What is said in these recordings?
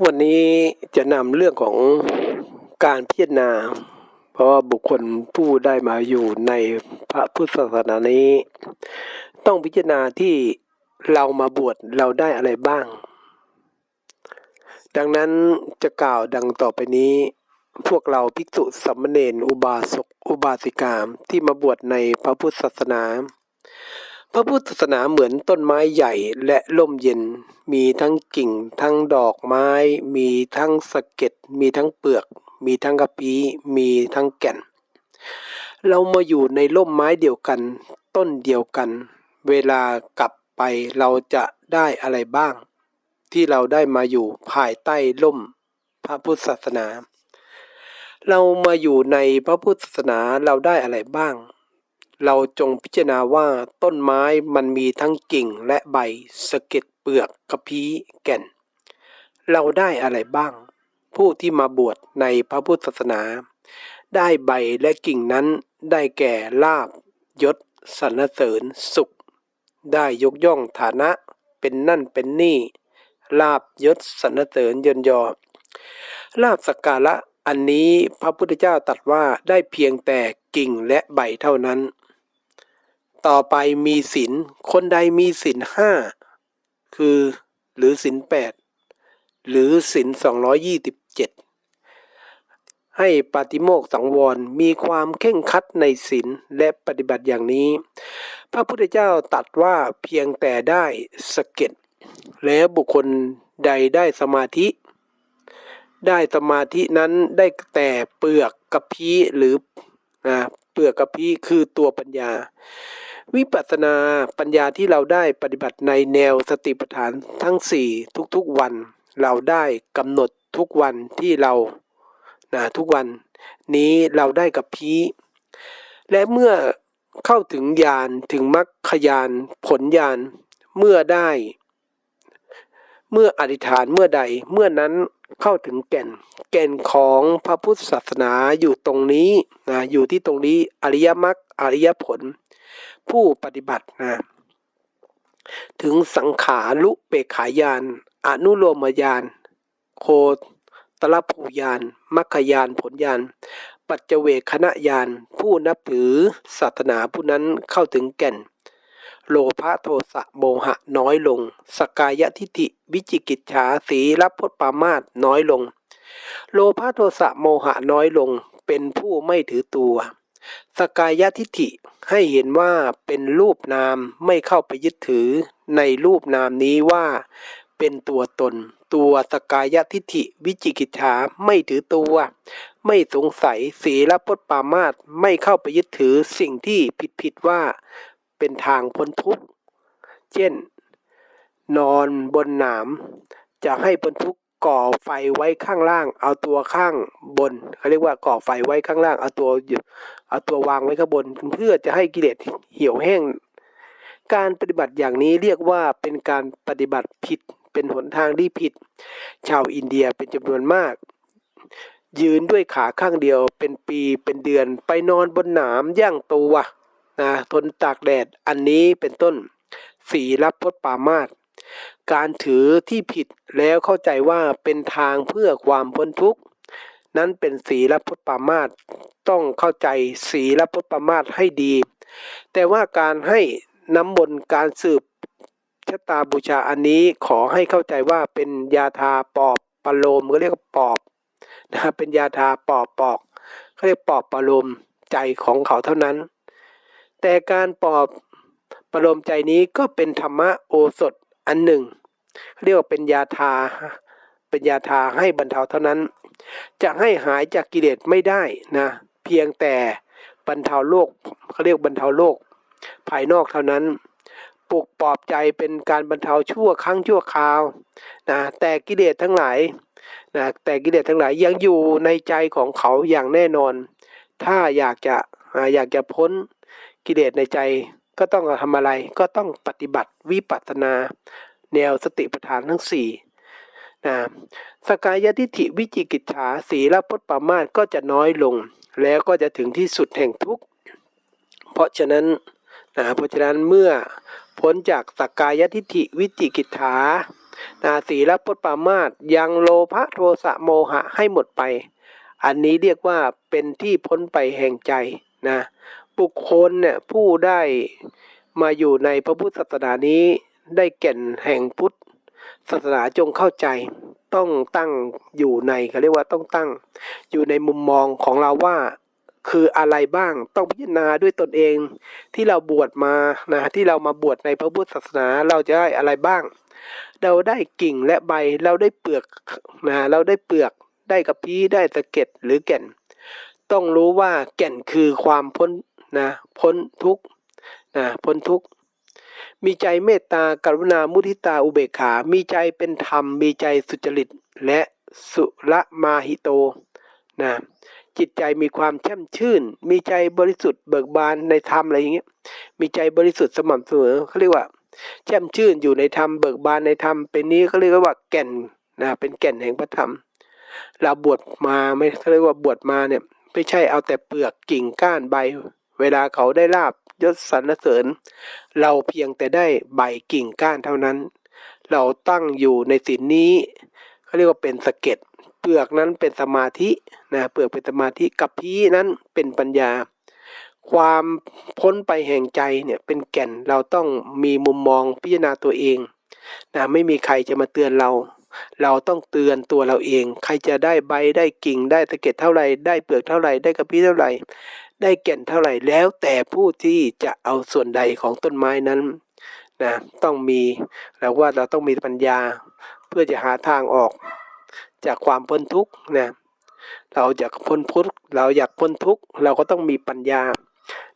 วันนี้จะนำเรื่องของการพิจารณา เพราะว่าบุคคลผู้ได้มาอยู่ในพระพุทธศาสนานี้ ต้องพิจารณาที่เรามาบวชเราได้อะไรบ้าง ดังนั้นจะกล่าวดังต่อไปนี้ พวกเราภิกษุสามเณรอุบาสกอุบาสิกามที่มาบวชในพระพุทธศาสนา พระพุทธศาสนาเหมือนต้นไม้ใหญ่และร่มเย็น มีทั้งกิ่ง ทั้งดอกไม้ มีทั้งสะเก็ด มีทั้งเปลือก มีทั้งกระพี้มีทั้งแก่น เรามาอยู่ในร่มไม้เดียวกัน ต้นเดียวกัน เวลากลับไปเราจะได้อะไรบ้าง ที่เราได้มาอยู่ภายใต้ร่มพระพุทธศาสนา เรามาอยู่ในพระพุทธศาสนาเราได้อะไรบ้าง เราจงพิจารณาว่าต้นไม้มันมีทั้งกิ่งและใบสะเก็ดเปลือกกระพี้แก่น เราได้อะไรบ้าง ผู้ที่มาบวชในพระพุทธศาสนา ได้ใบและกิ่งนั้นได้แก่ลาบยศสรรเสริญสุข ได้ยกย่องฐานะเป็นนั่นเป็นนี่ ลาบยศสรรเสริญเยินยอ ลาบสักการะอันนี้พระพุทธเจ้าตรัสว่าได้เพียงแต่กิ่งและใบเท่านั้น ต่อไปมีศีลคนใดมีศีลห้าคือหรือศีลแปดหรือศีลสองร้อยยี่สิบเจ็ดให้ปาติโมกข์สังวรมีความเข่งคัดในศีลและปฏิบัติอย่างนี้ พระพุทธเจ้าตรัสว่าเพียงแต่ได้สะเก็ดแล้วบุคคลใดได้สมาธิ ได้สมาธินั้นได้แต่เปลือกกระพี้หรือนะเปลือกกระพี้คือตัวปัญญา วิปัสสนาปัญญาที่เราได้ปฏิบัติในแนวสติปัฏฐานทั้งสี่ทุกๆวัน เราได้กำหนดทุกวันที่เรานะทุกวัน นี้เราได้กับพีและเมื่อเข้าถึงญาณถึงมรรคญาณผลญาณเมื่อได้ เมื่ออธิษฐานเมื่อใดเมื่อนั้นเข้าถึงแก่น แก่นของพระพุทธศาสนาอยู่ตรงนี้นะอยู่ที่ตรงนี้อริยมรรคอริยผล ผู้ปฏิบัตินะถึงสังขารุเปกขายาน อนุโลมยาน โคตรภูยาน มัคคยานผลยาน ปัจเจเวคณะยาน ผู้นับถือศาสนาผู้นั้นเข้าถึงแก่น โลภะโทสะโมหะน้อยลง สกายทิฏฐิวิจิกิจฉาสีรับพจน์ปามาตน้อยลง โลภะโทสะโมหะน้อยลง เป็นผู้ไม่ถือตัว สกายทิฏฐิให้เห็นว่าเป็นรูปนามไม่เข้าไปยึดถือในรูปนามนี้ว่า เป็นตัวตน ตัวสกายทิฏฐิวิจิกิจฉาไม่ถือตัว ไม่สงสัยศีลพจน์ปามาตไม่เข้าไปยึดถือสิ่งที่ผิดผิดว่า เป็นทางพ้นทุกข์ เช่น นอนบนหนามจะให้พ้นทุกข์ ก่อไฟไว้ข้างล่าง เอาตัวข้างบนเขาเรียกว่าก่อไฟไว้ข้างล่าง เอาตัวอยู่เอาตัววางไว้ข้างบน เพื่อจะให้กิเลสเหี่ยวแห้ง การปฏิบัติอย่างนี้เรียกว่าเป็นการปฏิบัติผิดเป็นหนทางที่ผิด ชาวอินเดียเป็นจำนวนมาก ยืนด้วยขาข้างเดียวเป็นปีเป็นเดือนไปนอนบนหนามย่างตัวนะทนตากแดดอันนี้เป็นต้นสีรับพจน์ปามาต การถือที่ผิดแล้วเข้าใจว่าเป็นทางเพื่อความพ้นทุกข์ นั้นเป็นสีรับพจน์ปามาตต้องเข้าใจสีรับพจน์ปามาตให้ดี แต่ว่าการให้น้ำมนต์การสืบชะตาบูชาอันนี้ขอให้เข้าใจว่าเป็นยาทาปอบปโลมก็เรียกว่าปอบนะครับเป็นยาทาปอบปอกเขาเรียกปอบปโลมใจของเขาเท่านั้น แต่การปอบประโลมใจนี้ก็เป็นธรรมะโอสถ อันหนึ่ง เรียกว่าเป็นยาทา เป็นยาทาให้บรรเทาเท่านั้น จะให้หายจากกิเลสไม่ได้นะเพียงแต่บรรเทาโรคเขาเรียกบรรเทาโรคภายนอกเท่านั้นปลุกปลอบใจเป็นการบรรเทาชั่วครั้งชั่วคราวนะแต่กิเลสทั้งหลายนะแต่กิเลสทั้งหลายยังอยู่ในใจของเขาอย่างแน่นอน ถ้าอยากจะอ่าอยากจะพ้นกิเลสในใจ ก็ต้องทำอะไรก็ต้องปฏิบัติวิปัสนา แนวสติปัฏฐานทั้งสี่นะสกายทิฏฐิวิจิกิจฉาสีลพจน์ปรามาสก็จะน้อยลง แล้วก็จะถึงที่สุดแห่งทุกข์เพราะฉะนั้นนะเพราะฉะนั้นเมื่อพ้นจากสกายทิฏฐิวิจิกิจฉานะสีลพจน์ปรามาสยังโลภะโทสะโมหะให้หมดไป อันนี้เรียกว่าเป็นที่พ้นไปแห่งใจนะ บุคคลเนี่ยผู้ได้มาอยู่ในพระพุทธศาสนานี้ได้แก่นแห่งพุทธศาสนาจงเข้าใจ ต้องตั้งอยู่ในเขาเรียกว่าต้องตั้ง อยู่ในมุมมองของเราว่าคืออะไรบ้างต้องพิจารณาด้วยตนเอง ที่เราบวชมานะที่เรามาบวชในพระพุทธศาสนาเราจะได้อะไรบ้าง เราได้กิ่งและใบเราได้เปลือกนะเราได้เปลือกได้กระพี้ได้สะเก็ดหรือแก่น ต้องรู้ว่าแก่นคือความพ้น นะพ้นทุกนะพ้นทุกมีใจเมตตากรุณามุทิตาอุเบกขา มีใจเป็นธรรม มีใจสุจริต และสุละมาหิโตนะจิตใจมีความแช่มชื่น มีใจบริสุทธิ์เบิกบานในธรรมอะไรอย่างเงี้ย มีใจบริสุทธิ์สม่ำเสมอเขาเรียกว่า แช่มชื่นอยู่ในธรรมเบิกบานในธรรมเป็นนี้เขาเรียกว่าแก่นนะเป็นแก่นแห่งพระธรรม เราบวชมาไม่เขาเรียกว่าบวชมาเนี่ยไม่ใช่เอาแต่เปลือกกิ่งก้านใบ เวลาเขาได้ลาบยศสรรเสริญ เราเพียงแต่ได้ใบกิ่งก้านเท่านั้น เราตั้งอยู่ในศีลนี้เขาเรียกว่าเป็นสะเก็ดเปลือกนั้นเป็นสมาธินะเปลือกเป็นสมาธิกับพีนั้นเป็นปัญญา ความพ้นไปแห่งใจเนี่ยเป็นแก่นเราต้องมีมุมมองพิจารณาตัวเองนะไม่มีใครจะมาเตือนเรา เราต้องเตือนตัวเราเอง ใครจะได้ใบได้กิ่งได้ตะเก็ดเท่าไรได้เปลือกเท่าไรได้กระพี้เท่าไรได้แก่นเท่าไหร่แล้วแต่ผู้ที่จะเอาส่วนใดของต้นไม้นั้นนะต้องมีเราว่าเราต้องมีปัญญา เพื่อจะหาทางออก จากความพ้นทุกข์นะเราอยากพ้นทุกข์เราอยากพ้นทุกข์เราก็ต้องมีปัญญา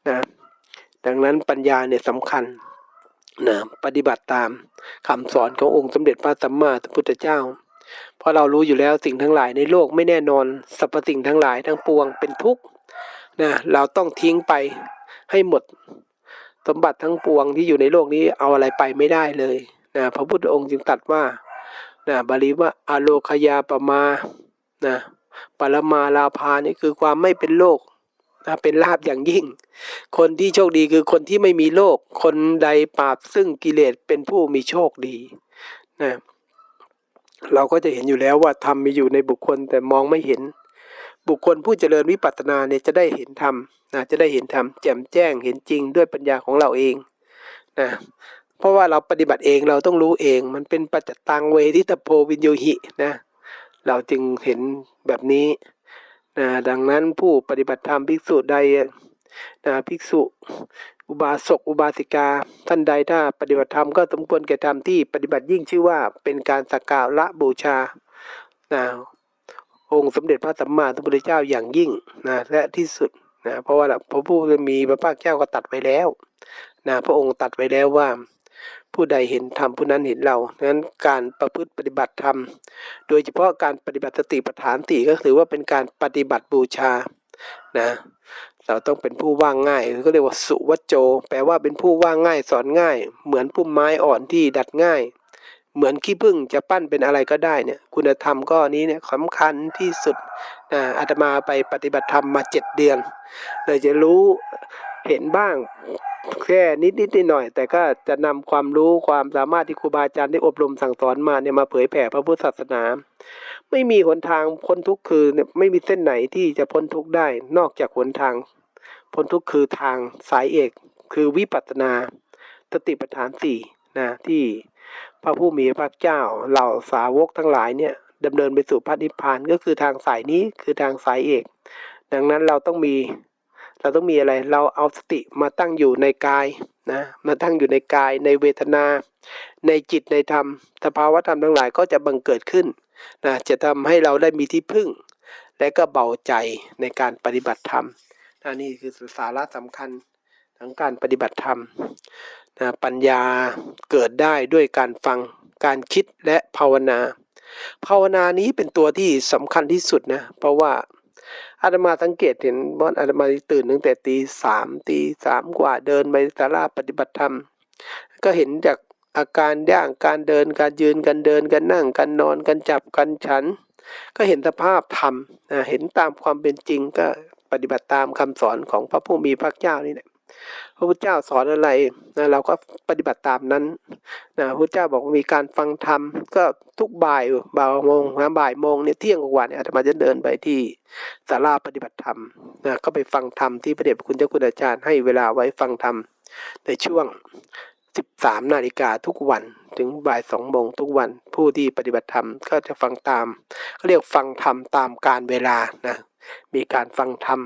นะดังนั้นปัญญาเนี่ยสำคัญ นะปฏิบัติตามคำสอนขององค์สมเด็จพระสัมมาสัมพุทธเจ้า เพราะเรารู้อยู่แล้วสิ่งทั้งหลายในโลกไม่แน่นอนสรรพสิ่งทั้งหลายทั้งปวงเป็นทุกข์นะเราต้องทิ้งไปให้หมด สมบัติทั้งปวงที่อยู่ในโลกนี้เอาอะไรไปไม่ได้เลยนะพระพุทธองค์จึงตรัสว่านะบาลีว่าอโลคยาปมานะปรมาลาภานี่คือความไม่เป็นโลก นะเป็นลาบอย่างยิ่ง คนที่โชคดีคือคนที่ไม่มีโลกคนใดปราบซึ่งกิเลสเป็นผู้มีโชคดีนะเราก็จะเห็นอยู่แล้วว่าธรรมมีอยู่ในบุคคลแต่มองไม่เห็น บุคคลผู้เจริญวิปัสสนาเนี่ยจะได้เห็นธรรมนะจะได้เห็นธรรมแจ่มแจ้งเห็นจริงด้วยปัญญาของเราเองนะเพราะว่าเราปฏิบัติเองเราต้องรู้เอง มันเป็นปัจจตังเวทิตโพวินโยหินะ เราจึงเห็นแบบนี้ นะดังนั้นผู้ปฏิบัติธรรมภิกษุใดนะภิกษุอุบาสกอุบาสิกา ท่านใดถ้าปฏิบัติธรรมก็สมควรแก่ธรรมที่ปฏิบัติยิ่งชื่อว่าเป็นการสักการะบูชานะองค์สมเด็จพระสัมมาสัมพุทธเจ้าอย่างยิ่งนะและที่สุดนะเพราะว่าพระผู้มีพระภาคเจ้าก็ตัดไว้แล้วนะพระองค์ตัดไว้แล้วว่า ผู้ใดเห็นธรรมผู้นั้นเห็นเราดังนั้นการประพฤติปฏิบัติธรรม โดยเฉพาะการปฏิบัติสติปัฏฐานสี่ก็ถือว่าเป็นการปฏิบัติบูชานะเราต้องเป็นผู้ว่างง่ายก็เรียกว่าสุวัจโจ แปลว่าเป็นผู้ว่างง่ายสอนง่าย เหมือนพุ่มไม้อ่อนที่ดัดง่าย เหมือนขี้ผึ้งจะปั้นเป็นอะไรก็ได้เนี่ย คุณธรรมก็นี้เนี่ยสำคัญที่สุดนะอาตมาไปปฏิบัติธรรมมาเจ็ดเดือนเลยจะรู้ เห็นบ้างแค่นิดนิดหน่อย แต่ก็จะนำความรู้ความสามารถที่ครูบาอาจารย์ได้อบรมสั่งสอนมาเนี่ยมาเผยแผ่พระพุทธศาสนา ไม่มีหนทางพ้นทุกข์คือเนี่ยไม่มีเส้นไหนที่จะพ้นทุกข์ได้ นอกจากหนทาง พ้นทุกข์คือทางสายเอก คือวิปัสสนาสติปัฏฐานสี่นะที่พระผู้มีพระเจ้าเหล่าสาวกทั้งหลายเนี่ยดำเนินไปสู่พระนิพพานก็คือทางสายนี้คือทางสายเอก ดังนั้นเราต้องมี เราต้องมีอะไร เราเอาสติมาตั้งอยู่ในกายนะ มาตั้งอยู่ในกายในเวทนา ในจิตในธรรม สภาวะธรรมทั้งหลายก็จะบังเกิดขึ้นนะ จะทำให้เราได้มีที่พึ่ง และก็เบาใจในการปฏิบัติธรรมนะนี่คือสาระสำคัญของการปฏิบัติธรรมนะปัญญาเกิดได้ด้วยการฟัง การคิดและภาวนา ภาวนานี้เป็นตัวที่สำคัญที่สุดนะ เพราะว่า อาตมาสังเกตเห็นว่าอาตมาตื่นตั้งแต่ตีสามตีสามกว่าเดินไปศาลาปฏิบัติธรรม ก็เห็นจากอาการย่างการเดินการยืนการเดินการนั่งการนอนการจับการฉัน ก็เห็นสภาพธรรมนะเห็นตามความเป็นจริงก็ปฏิบัติตามคำสอนของพระผู้มีพระเจ้านี่แหละ พระพุทธเจ้าสอนอะไรนะเราก็ปฏิบัติตามนั้นนะพระพุทธเจ้าบอกมีการฟังธรรมก็ทุกบ่ายบ่ายโมงนะบ่ายโมงเนี่ยเที่ยงกว่าเนี่ยอาตมาจะเดินไปที่ศาลาปฏิบัติธรรมนะก็ไปฟังธรรมที่พระเดชพระคุณเจ้าคุณอาจารย์ให้เวลาไว้ฟังธรรมในช่วง 13 นาฬิกาทุกวันถึงบ่ายสองโมงทุกวันผู้ที่ปฏิบัติธรรมก็จะฟังตามเขาเรียกฟังธรรมตามการเวลานะมีการฟังธรรม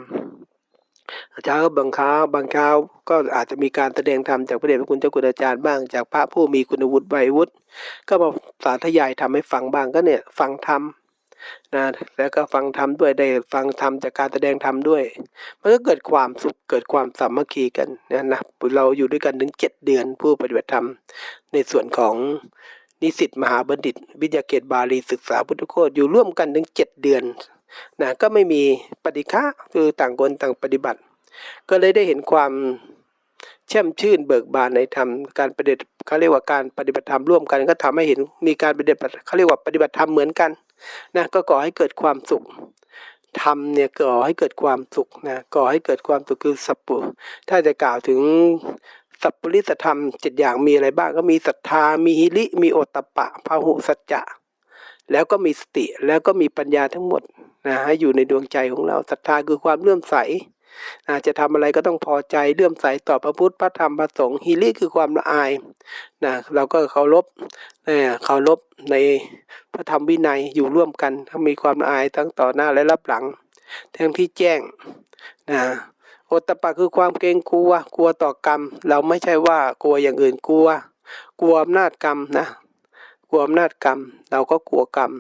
เช้าก็บางคราวบางคราวก็อาจจะมีการแสดงธรรมจากพระเดชพระคุณเจ้าคุณอาจารย์บ้างจากพระผู้มีคุณวุฒิใบวุฒิก็มาสาธยายทำให้ฟังบ้างก็เนี่ยฟังธรรมนะแล้วก็ฟังธรรมด้วยได้ฟังธรรมจากการแสดงธรรมด้วย มันก็เกิดความสุขเกิดความสามัคคีกันนะนะเราอยู่ด้วยกันถึงเจ็ดเดือนผู้ปฏิบัติธรรมในส่วนของ นิสิตมหาบัณฑิต วิทยาเขตบาลีศึกษาพุทธโคตอยู่ร่วมกันถึงเจ็ดเดือนนะก็ไม่มีปฏิฆะคือต่างคนต่างปฏิบัติ ก็เลยได้เห็นความแช่มชื่นเบิกบานในธรรมการปฏิบัติเขาเรียกว่าการปฏิบัติธรรมร่วมกัน ก็ทำให้เห็นมีการปฏิบัติเขาเรียกว่าปฏิบัติธรรมเหมือนกันนะก็ก่อให้เกิดความสุขธรรมเนี่ยก่อให้เกิดความสุขนะก่อให้เกิดความสุขคือสัพปุถ้าจะกล่าวถึง สัพปริสธรรมเจ็ดอย่างมีอะไรบ้างก็มีศรัทธา มีหิริมีโอตตปปะพาหุสัจจะแล้วก็มีสติแล้วก็มีปัญญาทั้งหมดนะให้อยู่ในดวงใจของเราศรัทธาคือความเลื่อมใสอาจะทำอะไรก็ต้องพอใจเลื่อมใสต่อพระพุทธพระธรรมพระสงฆ์ฮิริคือความละอายนะเราก็เคารพนะเคารพในพระธรรมวินัยอยู่ร่วมกันถ้ามีความละอายทั้งต่อหน้าและรับหลัง ทั้งที่แจ้งนะ โอตปะคือความเกรงกลัว กลัวต่อกรรม เราไม่ใช่ว่ากลัวอย่างอื่นกลัว กลัวอำนาจกรรมนะ กลัวอำนาจกรรม เราก็กลัวกรรม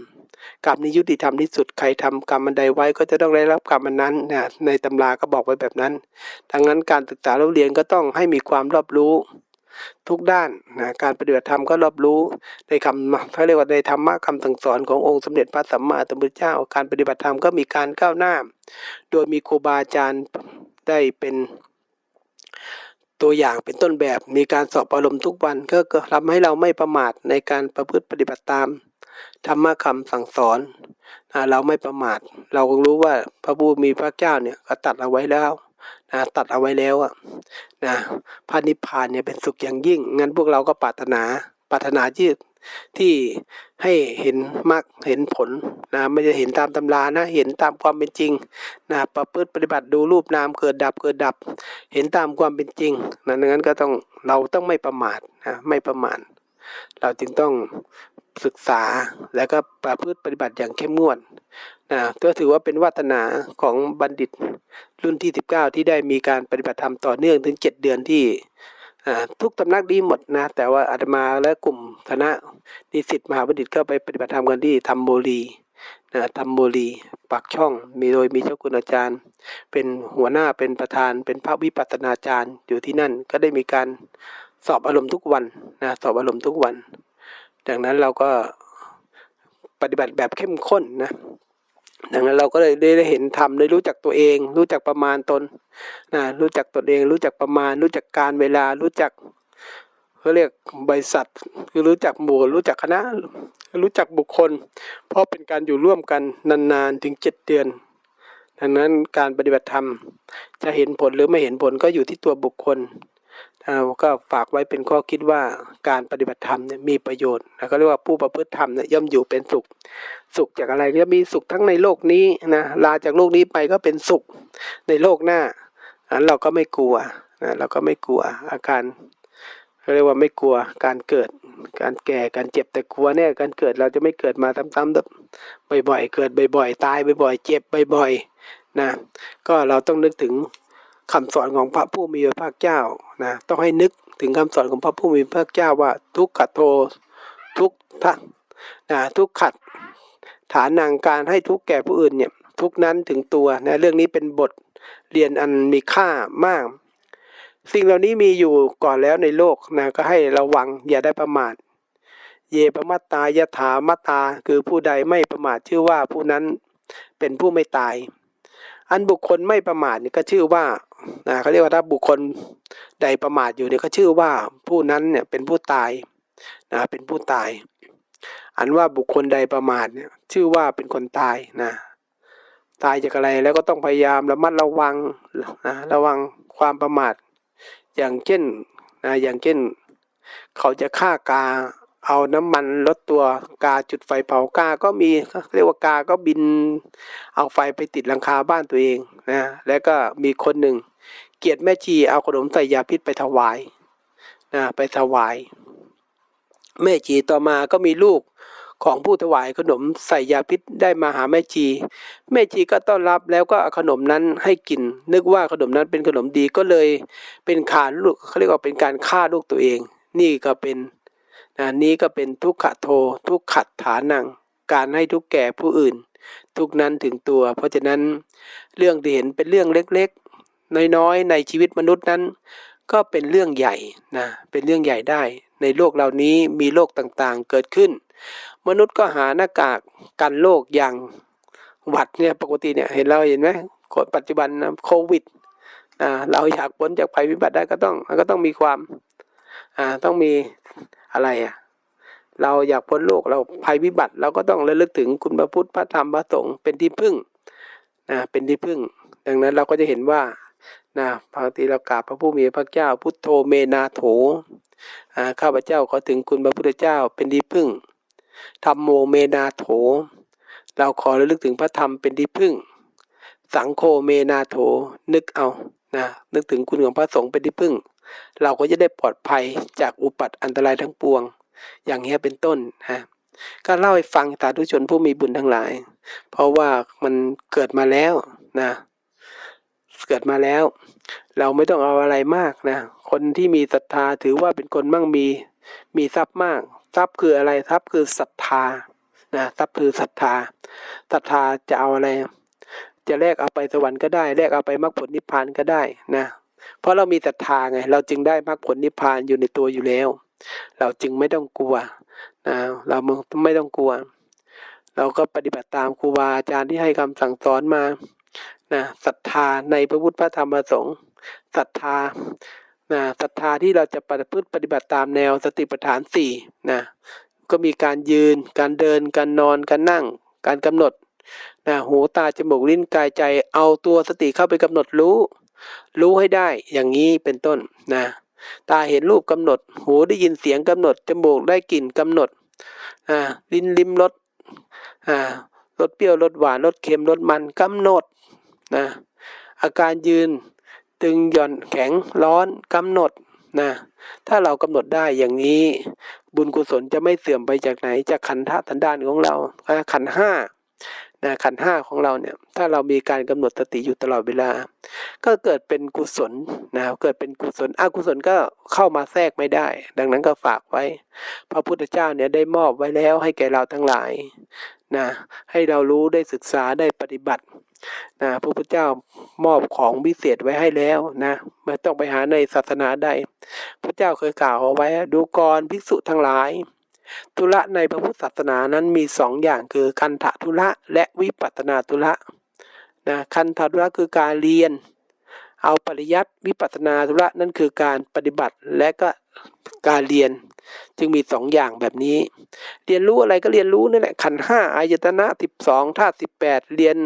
กรรมนี้ยุติธรรมที่สุด ใครทำกรรมอันใดไว้ก็จะต้องได้รับกรรมอันนั้นนะในตำราก็บอกไว้แบบนั้น ดังนั้นการศึกษาเราเรียนก็ต้องให้มีความรอบรู้ทุกด้านนะการปฏิบัติธรรมก็รอบรู้ในคำเขาเรียกว่าในธรรมะคำสั่งสอนขององค์สมเด็จพระสัมมาสัมพุทธเจ้า การปฏิบัติธรรมก็มีการก้าวหน้า โดยมีครูบาอาจารย์ ได้เป็นตัวอย่างเป็นต้นแบบ มีการสอบอารมณ์ทุกวันก็ทำให้เราไม่ประมาทในการประพฤติปฏิบัติตามธรรมะคำสั่งสอนนะเราไม่ประมาท เราก็รู้ว่าพระผู้มีพระเจ้าเนี่ยก็ตัดเอาไว้แล้วนะตัดเอาไว้แล้วอะนะพระนิพพานเนี่ยเป็นสุขอย่างยิ่งงั้นพวกเราก็ปรารถนา ปรารถนาที่ที่ให้เห็นมรรคเห็นผลนะไม่ได้เห็นตามตำรานะเห็นตามความเป็นจริงนะประพฤติปฏิบัติดูรูปนามเกิดดับเกิดดับ เห็นตามความเป็นจริงนะดังนั้นก็ต้องเราต้องไม่ประมาทนะไม่ประมาทเราจึงต้องศึกษาแล้วก็ประพฤติปฏิบัติอย่างเข้มงวดนะก็ถือว่าเป็นวัฒนาของบัณฑิตรุ่นที่ 19 ที่ได้มีการปฏิบัติธรรมต่อเนื่องถึง 7 เดือนที่ ทุกตำนักดีหมดนะ แต่ว่าอาตมาและกลุ่มคณะนิสิตมหาบัณฑิตก็ไปปฏิบัติธรรมกันที่ธรรมโมลีนะธรรมโมลีปากช่องมีโดยมีเจ้าคุณอาจารย์ เป็นหัวหน้าเป็นประธาน เป็นพระวิปัสสนาจารย์อยู่ที่นั่นก็ได้มีการสอบอารมณ์ทุกวันนะสอบอารมณ์ทุกวันดังนั้นเราก็ปฏิบัติแบบเข้มข้นนะ ดังนั้นเราก็เลยได้เห็นธรรมได้รู้จักตัวเอง รู้จักประมาณตนนะรู้จักตนเอง รู้จักประมาณ รู้จักการเวลา รู้จักเขาเรียกบริษัทคือรู้จักหมู่รู้จักคณะ รู้จักบุคคล เพราะเป็นการอยู่ร่วมกันนานๆถึงเจ็ดเดือน ดังนั้นการปฏิบัติธรรมจะเห็นผลหรือไม่เห็นผลก็อยู่ที่ตัวบุคคล ก็ฝากไว้เป็นข้อคิดว่าการปฏิบัติธรรมเนี่ยมีประโยชน์นะเขาเรียกว่าผู้ประพฤติธรรมเนี่ยย่อมอยู่เป็นสุข สุขจากอะไรก็มีสุขทั้งในโลกนี้นะลาจากโลกนี้ไปก็เป็นสุขในโลกหน้าอันเราก็ไม่กลัวนะเราก็ไม่กลัวอาการเขาเรียกว่าไม่กลัวการเกิดการแก่การเจ็บแต่กลัวเนี่ยการเกิดเราจะไม่เกิดมาซ้ำๆแบบบ่อยๆ เกิดบ่อยๆ ตายบ่อยๆ เจ็บบ่อยๆนะก็เราต้องนึกถึง คำสอนของพระผู้มีพระภาคเจ้านะต้องให้นึกถึงคำสอนของพระผู้มีพระภาคเจ้าว่าทุกขโททุกทะนะทุกขัดฐานังการให้ทุกแก่ผู้อื่นเนี่ยทุกนั้นถึงตัวนะเรื่องนี้เป็นบทเรียนอันมีค่ามาก สิ่งเหล่านี้มีอยู่ก่อนแล้วในโลกนะก็ให้ระวังอย่าได้ประมาทเยปมัตายถามัตาคือผู้ใดไม่ประมาทชื่อว่าผู้นั้นเป็นผู้ไม่ตาย อันบุคคลไม่ประมาทนี่ก็ชื่อว่า นะเขาเรียกว่าถ้าบุคคลใดประมาทอยู่เนี่ยก็ชื่อว่าผู้นั้นเนี่ยเป็นผู้ตายนะเป็นผู้ตาย อันว่าบุคคลใดประมาทเนี่ยชื่อว่าเป็นคนตายนะตายจากอะไรแล้วก็ต้องพยายามระมัดระวังนะระวังความประมาท อย่างเช่นนะอย่างเช่น เขาจะฆ่ากา เอาน้ำมันลดตัวกาจุดไฟเผากาก็มีเรียกว่ากาก็บิน เอาไฟไปติดหลังคาบ้านตัวเองนะแล้วก็มีคนหนึ่ง เกลียดแม่ชีเอาขนมใส่ยาพิษไปถวายนะไปถวาย แม่ชีต่อมาก็มีลูกของผู้ถวายขนมใส่ยาพิษได้มาหาแม่ชี แม่ชีก็ต้อนรับแล้วก็เอาขนมนั้นให้กิน นึกว่าขนมนั้นเป็นขนมดีก็เลยเป็นขาลูกเขาเรียกว่าเป็นการฆ่าลูกตัวเอง นี่ก็เป็น นะนี่ก็เป็นทุกขโท ทุกขัดฐานัง การให้ทุกแก่ผู้อื่น ทุกนั้นถึงตัว เพราะฉะนั้นเรื่องที่เห็นเป็นเรื่องเล็กๆ น้อยๆ ในชีวิตมนุษย์นั้น ก็เป็นเรื่องใหญ่นะเป็นเรื่องใหญ่ได้ ในโลกเหล่านี้มีโรคต่างๆเกิดขึ้น มนุษย์ก็หาหน้ากากกันโรคอย่างหวัดเนี่ยปกติเนี่ยเห็นเราเห็นไหมปัจจุบันนะโควิดเราอยากพ้นจากภัยพิบัติได้ก็ต้องก็ต้องมีความต้องมี อะไรอะ เราอยากพ้นโลกเราภัยพิบัติเราก็ต้องระลึกถึงคุณพระพุทธพระธรรมพระสงฆ์เป็นที่พึ่งนะเป็นที่พึ่ง ดังนั้นเราก็จะเห็นว่านะปกติเรากราบพระผู้มีพระเจ้า พุทโธเมนาโถอ่าข้าพเจ้าขอถึงคุณพระพุทธเจ้าเป็นที่พึ่งธรรมโมเมนาโถ เราขอระลึกถึงพระธรรมเป็นที่พึ่ง สังโฆเมนาโถนึกเอานะนึกถึงคุณของพระสงฆ์เป็นที่พึ่ง เราก็จะได้ปลอดภัยจากอุปัตอันตรายทั้งปวง อย่างนี้เป็นต้นฮะก็เล่าให้ฟังสาธุชนผู้มีบุญทั้งหลาย เพราะว่ามันเกิดมาแล้วนะเกิดมาแล้ว เราไม่ต้องเอาอะไรมากนะ คนที่มีศรัทธาถือว่าเป็นคนมั่งมี มีทรัพย์มาก ทรัพย์คืออะไร ทรัพย์คือศรัทธา นะ ทรัพย์คือศรัทธา ศรัทธาจะเอาอะไร จะแลกเอาไปสวรรค์ก็ได้ แลกเอาไปมรรคผลนิพพานก็ได้นะ เพราะเรามีศรัทธาไง เราจึงได้มรรคผลนิพพานอยู่ในตัวอยู่แล้ว เราจึงไม่ต้องกลัวนะเราไม่ต้องกลัว เราก็ปฏิบัติตามครูบาอาจารย์ที่ให้คำสั่งสอนมานะศรัทธาในพระพุทธพระธรรมพระสงฆ์ศรัทธานะศรัทธาที่เราจะปฏิพฤติปฏิบัติตามแนวสติปัฏฐานสี่นะก็มีการยืน การเดิน การนอน การนั่ง การกำหนดนะหูตาจมูกลิ้นกายใจ เอาตัวสติเข้าไปกำหนดรู้ รู้ให้ได้อย่างนี้เป็นต้นนะตาเห็นรูปกำหนด หูได้ยินเสียงกำหนด จมูกได้กลิ่นกำหนดอ่าลิ้นลิ้มรสอ่ารสเปรี้ยวรสหวานรสเค็มรสมันกำหนดนะอาการยืนตึงหย่อนแข็งร้อนกำหนดนะถ้าเรากำหนดได้อย่างนี้บุญกุศลจะไม่เสื่อมไปจากไหนจากขันธสันดานของเราขันห้า นะขันห้าของเราเนี่ยถ้าเรามีการกำหนดสติอยู่ตลอดเวลา ก็เกิดเป็นกุศลนะเกิดเป็นกุศลอกุศลก็เข้ามาแทรกไม่ได้ ดังนั้นก็ฝากไว้ พระพุทธเจ้าเนี่ยได้มอบไว้แล้วให้แก่เราทั้งหลายนะให้เรารู้ได้ศึกษาได้ปฏิบัตินะพระพุทธเจ้ามอบของวิเศษไว้ให้แล้วนะไม่ต้องไปหาในศาสนาใดพระเจ้าเคยกล่าวเอาไว้ดูกรภิกษุทั้งหลาย ธุระในพระพุทธศาสนานั้นมีสองอย่างคือคันธธุระและวิปัสสนาธุระนะคันธธุระคือการเรียน เอาปริยัติวิปัสสนาธุระนั่นคือการปฏิบัติและก็การเรียน จึงมีสองอย่างแบบนี้ เรียนรู้อะไรก็เรียนรู้นั่นแหละขันห้าอายตนะสิบสองธาตุสิบแปดเรียน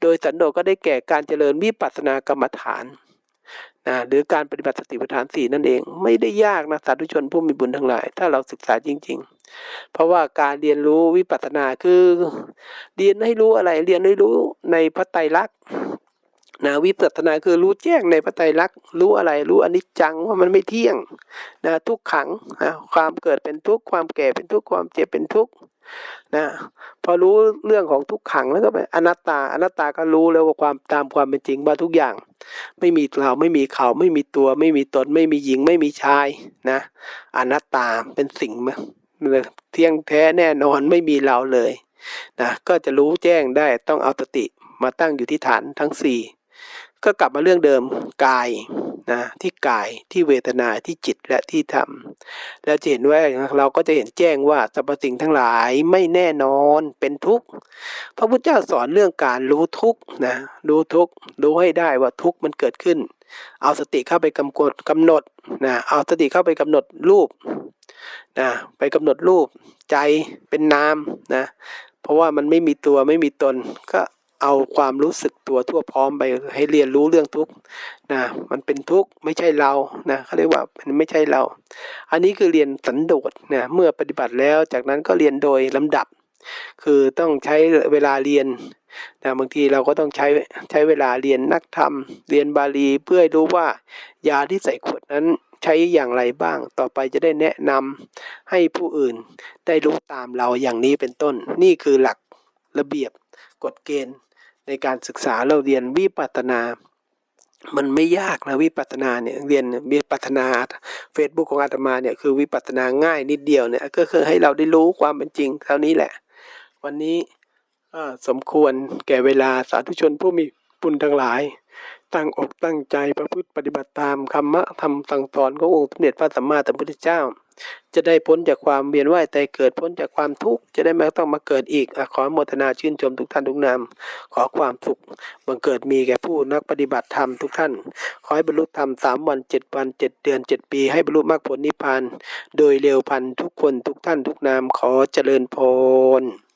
โดยสันโดษก็ได้แก่การเจริญวิปัสสนากรรมฐาน นะหรือการปฏิบัติสติปัฏฐานสี่นั่นเอง ไม่ได้ยากนะสาธุชนผู้มีบุญทั้งหลาย ถ้าเราศึกษาจริง ๆ เพราะว่าการเรียนรู้วิปัสสนาคือ เรียนให้รู้อะไรเรียนให้รู้ในพระไตรลักษณ์ นะวิปัสสนาคือรู้แจ้งในพระไตรลักษณ์รู้อะไรรู้อนิจจังว่ามันไม่เที่ยงนะทุกขังนะความเกิดเป็นทุกข์ความแก่เป็นทุกข์ความเจ็บเป็นทุกข์นะพอรู้เรื่องของทุกขังแล้วก็ไปอนัตตาอนัตตาก็รู้แล้วว่าความตามความเป็นจริงว่าทุกอย่าง ไม่มีเราไม่มีเขาไม่มีตัว ไม่มีตนไม่มีหญิงไม่มีชายนะอนัตตาเป็นสิ่งเที่ยงแท้แน่นอนไม่มีเราเลยนะก็จะรู้แจ้งได้ต้องเอาสติมาตั้งอยู่ที่ฐานทั้งสี่ ก็กลับมาเรื่องเดิมกายนะที่กายที่เวทนาที่จิตและที่ธรรม แล้วจะเห็นว่าเราก็จะเห็นแจ้งว่าสรรพสิ่งทั้งหลายไม่แน่นอนเป็นทุกข์พระพุทธเจ้าสอนเรื่องการรู้ทุกข์นะรู้ทุกข์รู้ให้ได้ว่าทุกข์มันเกิดขึ้น เอาสติเข้าไปกำกดกำหนดนะเอาสติเข้าไปกำหนดรูปนะไปกำหนดรูปใจเป็นนามนะเพราะว่ามันไม่มีตัวไม่มีตนก็ เอาความรู้สึกตัวทั่วพร้อมไปให้เรียนรู้เรื่องทุกข์นะมันเป็นทุกข์ไม่ใช่เรานะเขาเรียกว่ามันไม่ใช่เรา อันนี้คือเรียนสันโดษนะเมื่อปฏิบัติแล้วจากนั้นก็เรียนโดยลำดับ คือต้องใช้เวลาเรียนนะบางทีเราก็ต้องใช้ใช้เวลาเรียนนักธรรม เรียนบาลีเพื่อให้รู้ว่ายาที่ใส่ขวดนั้นใช้อย่างไรบ้าง ต่อไปจะได้แนะนำให้ผู้อื่นได้รู้ตามเราอย่างนี้เป็นต้น นี่คือหลักระเบียบกฎเกณฑ์ ในการศึกษาเราเรียนวิปัสสนา มันไม่ยากนะวิปัสสนาเนี่ยเรียนวิปัสสนา Facebook ของอาตมาเนี่ยคือวิปัสสนาง่ายนิดเดียวเนี่ยก็คือให้เราได้รู้ความเป็นจริงเท่านี้แหละ วันนี้สมควรแก่เวลาสาธุชนผู้มีบุญทั้งหลาย ตั้งอกตั้งใจประพฤติปฏิบัติตามคำมะธรรมสั่งสอนขององค์สมเด็จพระสัมมาสัมพุทธเจ้า จะได้พ้นจากความเวียนว่ายตายเกิดพ้นจากความทุกข์จะได้ไม่ต้องมาเกิดอีกอขอโมทนาชื่นชมทุกท่านทุกนามขอความสุขบังเกิดมีแก่ผู้นักปฏิบัติธรรมทุกท่าน ขอให้บรรลุธรรมสามวันเจ็ดวันเจ็ดเดือนเจ็ดปี ให้บรรลุมรรคผลนิพพาน โดยเร็วพันทุกคนทุกท่านทุกนามขอเจริญพร